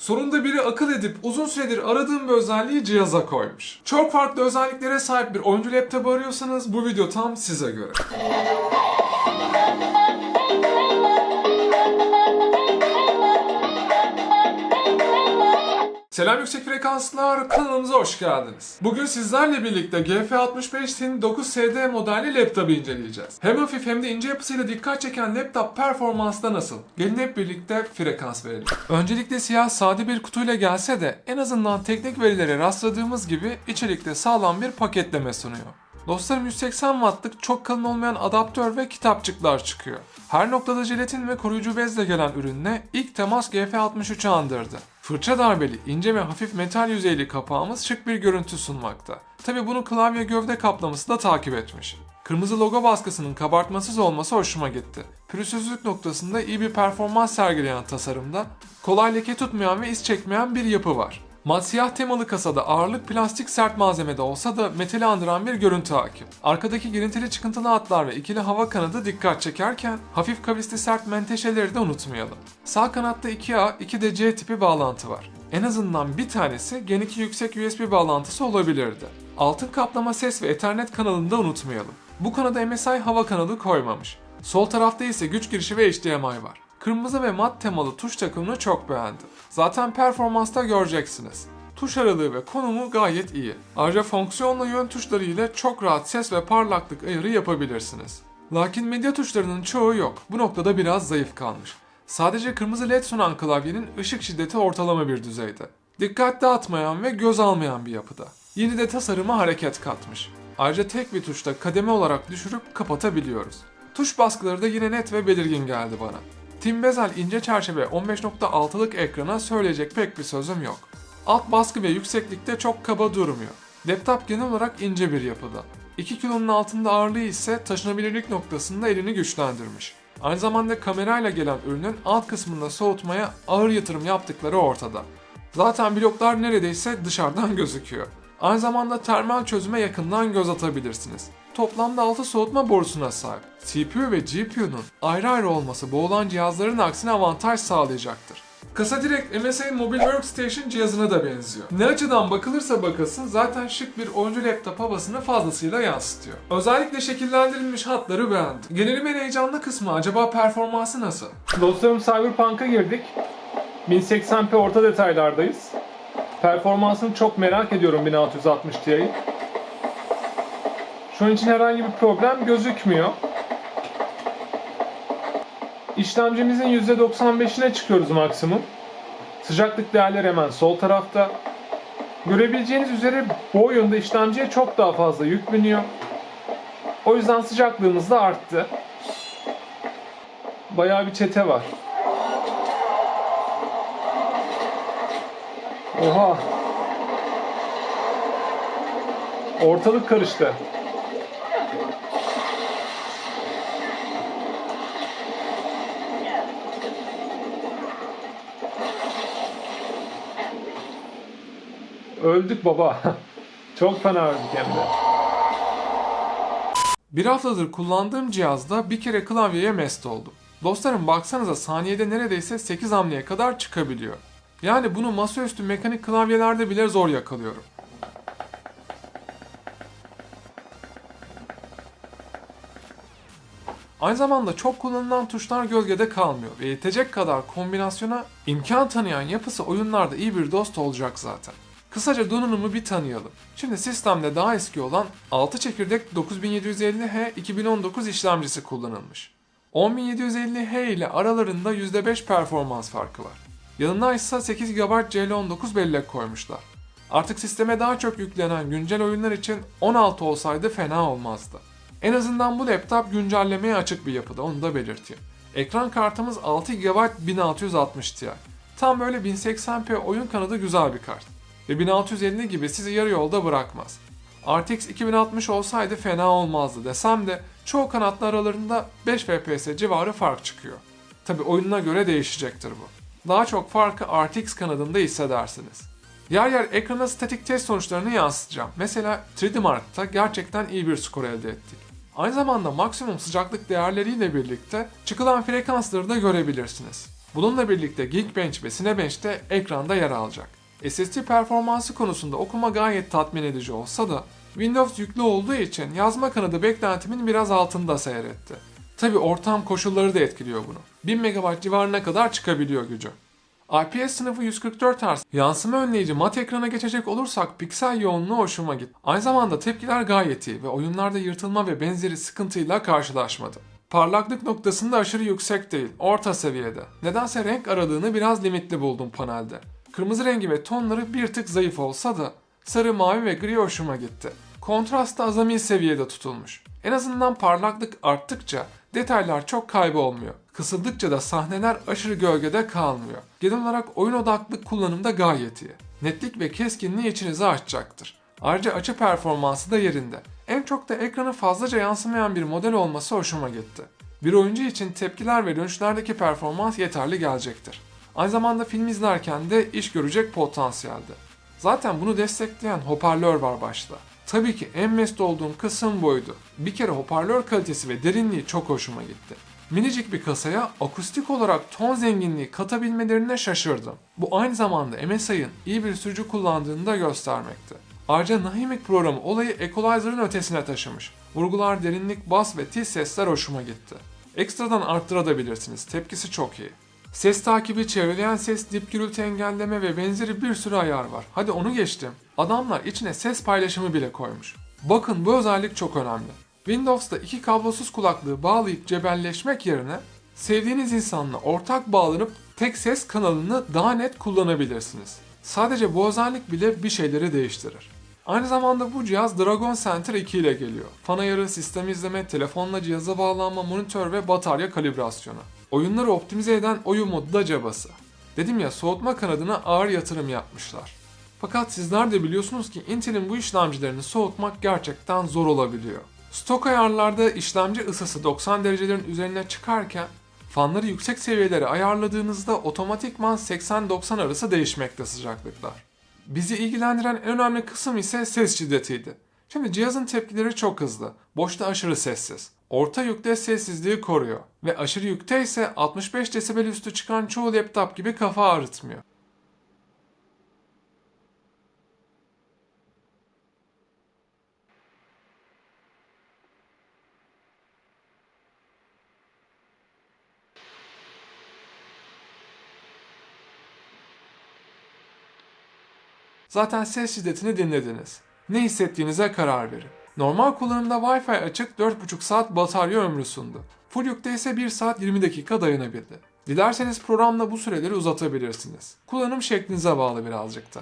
Sonunda biri akıl edip uzun süredir aradığım bir özelliği cihaza koymuş. Çok farklı özelliklere sahip bir oyuncu laptopu arıyorsanız bu video tam size göre. Selam yüksek frekanslar, kanalımıza hoş geldiniz. Bugün sizlerle birlikte GF65'in 9SD modelli laptopu inceleyeceğiz. Hem hafif hem de ince yapısıyla dikkat çeken laptop performansta nasıl? Gelin hep birlikte frekans verelim. Öncelikle siyah sade bir kutuyla gelse de en azından teknik verilere rastladığımız gibi içerikte sağlam bir paketleme sunuyor. Dostlarım 180 wattlık çok kalın olmayan adaptör ve kitapçıklar çıkıyor. Her noktada jelatin ve koruyucu bezle gelen ürünle ilk temas GF63'ü andırdı. Fırça darbeli, ince ve hafif metal yüzeyli kapağımız şık bir görüntü sunmakta. Tabi bunu klavye gövde kaplaması da takip etmiş. Kırmızı logo baskısının kabartmasız olması hoşuma gitti. Pürüzsüzlük noktasında iyi bir performans sergileyen tasarımda kolay leke tutmayan ve iz çekmeyen bir yapı var. Mat siyah temalı kasada ağırlık plastik sert malzemede olsa da metali andıran bir görüntü hakim. Arkadaki girintili çıkıntılı hatlar ve ikili hava kanadı dikkat çekerken hafif kavisli sert menteşeleri de unutmayalım. Sağ kanatta 2A, 2 C tipi bağlantı var. En azından bir tanesi Gen 2 yüksek USB bağlantısı olabilirdi. Altın kaplama ses ve Ethernet kanalını da unutmayalım. Bu kanada MSI hava kanalı koymamış. Sol tarafta ise güç girişi ve HDMI var. Kırmızı ve mat temalı tuş takımını çok beğendim. Zaten performansta göreceksiniz. Tuş aralığı ve konumu gayet iyi. Ayrıca fonksiyonla yön tuşları ile çok rahat ses ve parlaklık ayarı yapabilirsiniz. Lakin medya tuşlarının çoğu yok. Bu noktada biraz zayıf kalmış. Sadece kırmızı led sunan klavyenin ışık şiddeti ortalama bir düzeyde. Dikkat dağıtmayan ve göz almayan bir yapıda. Yeni de tasarıma hareket katmış. Ayrıca tek bir tuşta kademe olarak düşürüp kapatabiliyoruz. Tuş baskıları da yine net ve belirgin geldi bana. Tim Bezel ince çerçeve 15.6'lık ekrana söyleyecek pek bir sözüm yok. Alt baskı ve yükseklikte çok kaba durmuyor. Laptop genel olarak ince bir yapıda. 2 kilonun altında ağırlığı ise taşınabilirlik noktasında elini güçlendirmiş. Aynı zamanda kamerayla gelen ürünün alt kısmında soğutmaya ağır yatırım yaptıkları ortada. Zaten bloklar neredeyse dışarıdan gözüküyor. Aynı zamanda termal çözüme yakından göz atabilirsiniz. Toplamda 6 soğutma borusuna sahip. CPU ve GPU'nun ayrı ayrı olması boğulan cihazların aksine avantaj sağlayacaktır. Kasa direkt MSI Mobile Workstation cihazına da benziyor. Ne açıdan bakılırsa bakılsın zaten şık bir oyuncu laptop havasını fazlasıyla yansıtıyor. Özellikle şekillendirilmiş hatları beğendim. Gelelim en heyecanlı kısmı acaba performansı nasıl? Dostlarım Cyberpunk'a girdik. 1080p orta detaylardayız. Performansını çok merak ediyorum 1660 Ti'yi. Şu an için herhangi bir problem gözükmüyor. İşlemcimizin %95'ine çıkıyoruz maksimum. Sıcaklık değerleri hemen sol tarafta. Görebileceğiniz üzere bu oyunda işlemciye çok daha fazla yük biniyor. O yüzden sıcaklığımız da arttı. Bayağı bir çete var. Oha. Ortalık karıştı. Öldük baba. Çok fena öldük hem de. Bir haftadır kullandığım cihazda bir kere klavyeye mest oldum. Dostlarım baksanıza saniyede neredeyse 8 hamleye kadar çıkabiliyor. Yani bunu masaüstü mekanik klavyelerde bile zor yakalıyorum. Aynı zamanda çok kullanılan tuşlar gölgede kalmıyor ve yetecek kadar kombinasyona imkan tanıyan yapısı oyunlarda iyi bir dost olacak zaten. Kısaca donanımı bir tanıyalım. Şimdi sistemde daha eski olan 6 çekirdek 9750H 2019 işlemcisi kullanılmış. 10750H ile aralarında %5 performans farkı var. Yanına ise 8 GB CL19 bellek koymuşlar. Artık sisteme daha çok yüklenen güncel oyunlar için 16 olsaydı fena olmazdı. En azından bu laptop güncellemeye açık bir yapıda onu da belirteyim. Ekran kartımız 6 GB 1660 Ti. Tam böyle 1080p oyun kanadı güzel bir kart. Ve 1650 gibi sizi yarı yolda bırakmaz. RTX 2060 olsaydı fena olmazdı desem de çoğu kanatlı aralarında 5 FPS civarı fark çıkıyor. Tabi oyununa göre değişecektir bu. Daha çok farkı RTX kanadında hissedersiniz. Yer yer ekrana statik test sonuçlarını yansıtacağım. Mesela 3D Mark'ta gerçekten iyi bir skor elde ettik. Aynı zamanda maksimum sıcaklık değerleriyle birlikte çıkılan frekansları da görebilirsiniz. Bununla birlikte Geekbench ve Cinebench de ekranda yer alacak. SSD performansı konusunda okuma gayet tatmin edici olsa da Windows yüklü olduğu için yazma kanadı beklentimin biraz altında seyretti. Tabi ortam koşulları da etkiliyor bunu. 1000 MB civarına kadar çıkabiliyor gücü. IPS sınıfı 144 Hz yansıma önleyici mat ekrana geçecek olursak piksel yoğunluğu hoşuma gitti. Aynı zamanda tepkiler gayet iyi ve oyunlarda yırtılma ve benzeri sıkıntıyla karşılaşmadım. Parlaklık noktasında aşırı yüksek değil, orta seviyede. Nedense renk aradığını biraz limitli buldum panelde. Kırmızı rengi ve tonları bir tık zayıf olsa da sarı, mavi ve gri hoşuma gitti. Kontrast da azami seviyede tutulmuş. En azından parlaklık arttıkça detaylar çok kaybolmuyor. Kısıldıkça da sahneler aşırı gölgede kalmıyor. Genel olarak oyun odaklı kullanımda gayet iyi. Netlik ve keskinliği içinizi açacaktır. Ayrıca açı performansı da yerinde. En çok da ekranı fazlaca yansımayan bir model olması hoşuma gitti. Bir oyuncu için tepkiler ve dönüşlerdeki performans yeterli gelecektir. Aynı zamanda film izlerken de iş görecek potansiyelde. Zaten bunu destekleyen hoparlör var başta. Tabii ki en mest olduğum kısım buydu. Bir kere hoparlör kalitesi ve derinliği çok hoşuma gitti. Minicik bir kasaya akustik olarak ton zenginliği katabilmelerine şaşırdım. Bu aynı zamanda MSI'ın iyi bir sürücü kullandığını da göstermekte. Ayrıca Nahimic programı olayı equalizer'ın ötesine taşımış. Vurgular, derinlik, bas ve tiz sesler hoşuma gitti. Ekstradan arttırabilirsiniz. Tepkisi çok iyi. Ses takibi, çevreleyen ses, dip gürültü engelleme ve benzeri bir sürü ayar var. Hadi onu geçtim. Adamlar içine ses paylaşımı bile koymuş. Bakın bu özellik çok önemli. Windows'ta iki kablosuz kulaklığı bağlayıp cebelleşmek yerine sevdiğiniz insanla ortak bağlanıp tek ses kanalını daha net kullanabilirsiniz. Sadece bu özellik bile bir şeyleri değiştirir. Aynı zamanda bu cihaz Dragon Center 2 ile geliyor. Fan ayarı, sistem izleme, telefonla cihaza bağlanma, monitör ve batarya kalibrasyonu. Oyunları optimize eden oyun modu da cabası. Dedim ya soğutma kanadına ağır yatırım yapmışlar. Fakat sizler de biliyorsunuz ki Intel'in bu işlemcilerini soğutmak gerçekten zor olabiliyor. Stok ayarlarda işlemci ısısı 90 derecelerin üzerine çıkarken fanları yüksek seviyelere ayarladığınızda otomatikman 80-90 arası değişmekte sıcaklıklar. Bizi ilgilendiren en önemli kısım ise ses şiddetiydi. Şimdi cihazın tepkileri çok hızlı, boşta aşırı sessiz. Orta yükte sessizliği koruyor ve aşırı yükte ise 65 desibel üstü çıkan çoğu laptop gibi kafa ağrıtmıyor. Zaten ses şiddetini dinlediniz. Ne hissettiğinize karar verin. Normal kullanımda Wi-Fi açık 4,5 saat batarya ömrü sundu. Full yükte ise 1 saat 20 dakika dayanabildi. Dilerseniz programla bu süreleri uzatabilirsiniz. Kullanım şeklinize bağlı birazcık da.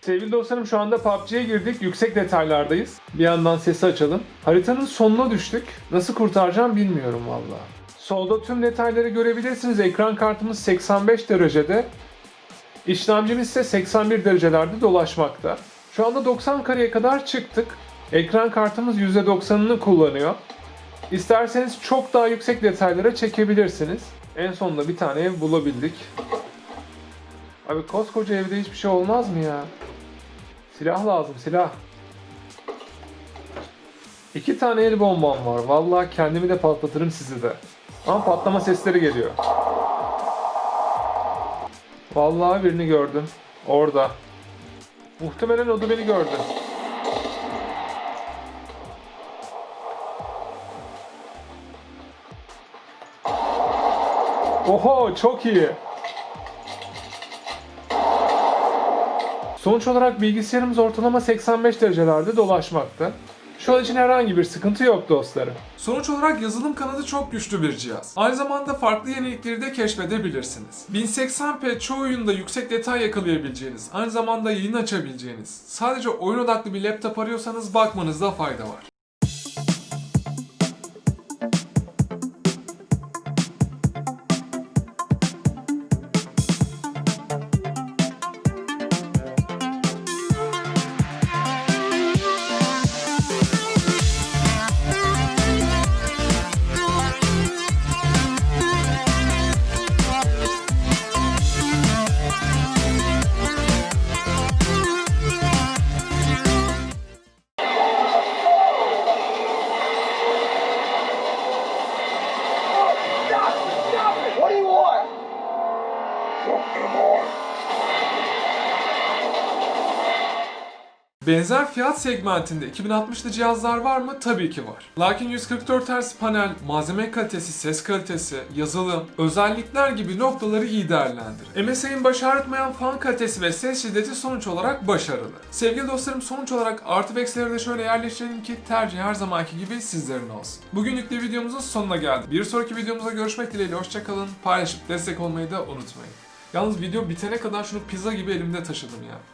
Sevgili dostlarım şu anda PUBG'ye girdik. Yüksek detaylardayız. Bir yandan sesi açalım. Haritanın sonuna düştük. Nasıl kurtaracağım bilmiyorum valla. Solda tüm detayları görebilirsiniz. Ekran kartımız 85 derecede. İşlemcimiz ise 81 derecelerde dolaşmakta. Şu anda 90 kareye kadar çıktık. Ekran kartımız %90'ını kullanıyor. İsterseniz çok daha yüksek detaylara çekebilirsiniz. En sonunda bir tane ev bulabildik. Abi koskoca evde hiçbir şey olmaz mı ya? Silah lazım silah. İki tane el bombam var. Vallahi kendimi de patlatırım sizi de. Ama patlama sesleri geliyor. Vallahi birini gördüm. Orada. Muhtemelen o da beni gördü. Oho çok iyi. Sonuç olarak bilgisayarımız ortalama 85 derecelerde dolaşmakta. Şu an için herhangi bir sıkıntı yok dostlarım. Sonuç olarak yazılım kanadı çok güçlü bir cihaz. Aynı zamanda farklı yenilikleri de keşfedebilirsiniz. 1080p çoğu oyunda yüksek detay yakalayabileceğiniz, aynı zamanda yayın açabileceğiniz, sadece oyun odaklı bir laptop arıyorsanız bakmanızda fayda var. Benzer fiyat segmentinde 2060'lı cihazlar var mı? Tabii ki var. Lakin 144 Hz panel, malzeme kalitesi, ses kalitesi, yazılım, özellikler gibi noktaları iyi değerlendirin. MSI'nin baş ağrıtmayan fan kalitesi ve ses şiddeti sonuç olarak başarılı. Sevgili dostlarım sonuç olarak artı ve eksileri de şöyle yerleştirelim ki tercih her zamanki gibi sizlerin olsun. Bugünlük de videomuzun sonuna geldik. Bir sonraki videomuzda görüşmek dileğiyle hoşçakalın. Paylaşıp destek olmayı da unutmayın. Yalnız video bitene kadar şunu pizza gibi elimde taşıdım ya.